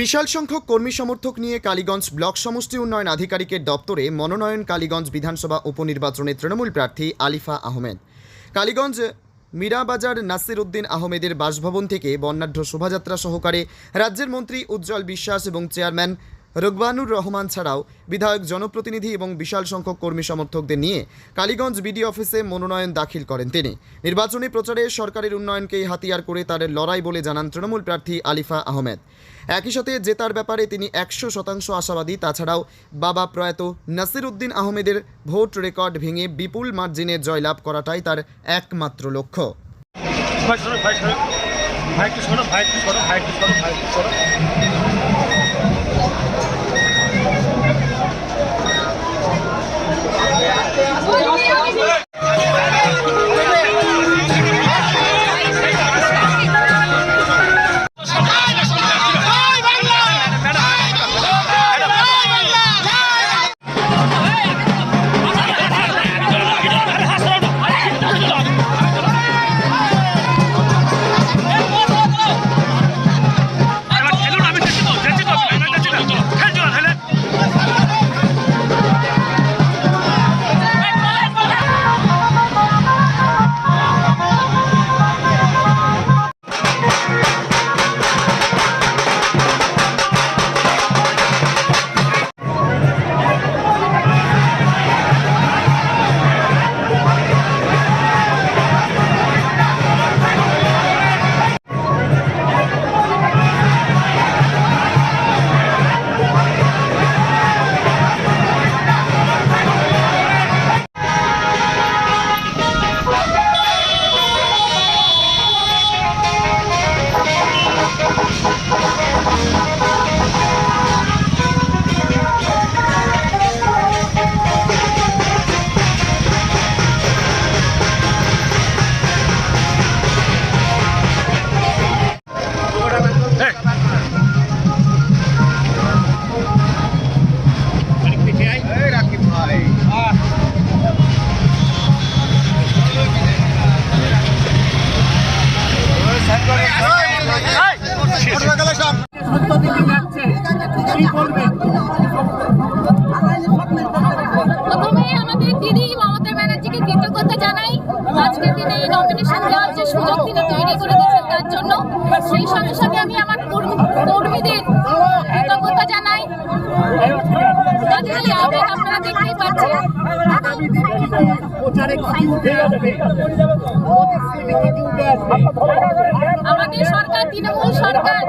বিশাল সংখ্যক কর্মী সমর্থক নিয়ে কালীগঞ্জ ব্লক সমষ্টি উন্নয়ন আধিকারিকের দপ্তরে মনোনয়ন কালীগঞ্জ বিধানসভা উপনির্বাচনে তৃণমূল প্রার্থী আলিফা আহমেদ। কালীগঞ্জ মীরাবাজার নাসির উদ্দিন আহমেদের বাসভবন থেকে বর্ণাঢ্য শোভাযাত্রা সহকারে রাজ্যের মন্ত্রী উজ্জ্বল বিশ্বাস এবং চেয়ারম্যান রঘবানুর রহমান ছাড়াও বিধায়ক, জনপ্রতিনিধি এবং বিশাল সংখ্যক কর্মী সমর্থকদের নিয়ে কালীগঞ্জ বিডি অফিসে মনোনয়ন দাখিল করেন তিনি। নির্বাচনী প্রচারে সরকারের উন্নয়নকেই হাতিয়ার করে তার লড়াই বলে জানান তৃণমূল প্রার্থী আলিফা আহমেদ। একই সাথে জেতার ব্যাপারে তিনি একশো শতাংশ আশাবাদী, তাছাড়াও বাবা প্রয়াত নাসির উদ্দিন আহমেদের ভোট রেকর্ড ভেঙে বিপুল মার্জিনে জয়লাভ করাটাই তার একমাত্র লক্ষ্য। ভাই একটু ভাই একটু ভাই একটু ভাই, একটু বলবেন প্রথমেই আমাদের দিদি মমতা ব্যানার্জিকে কৃতজ্ঞতা জানাই। আজকের দিনে এই নমিনেশন দেওয়ার তৈরি করে দিয়েছেন তার জন্য। আমাদের সরকার, তৃণমূল সরকার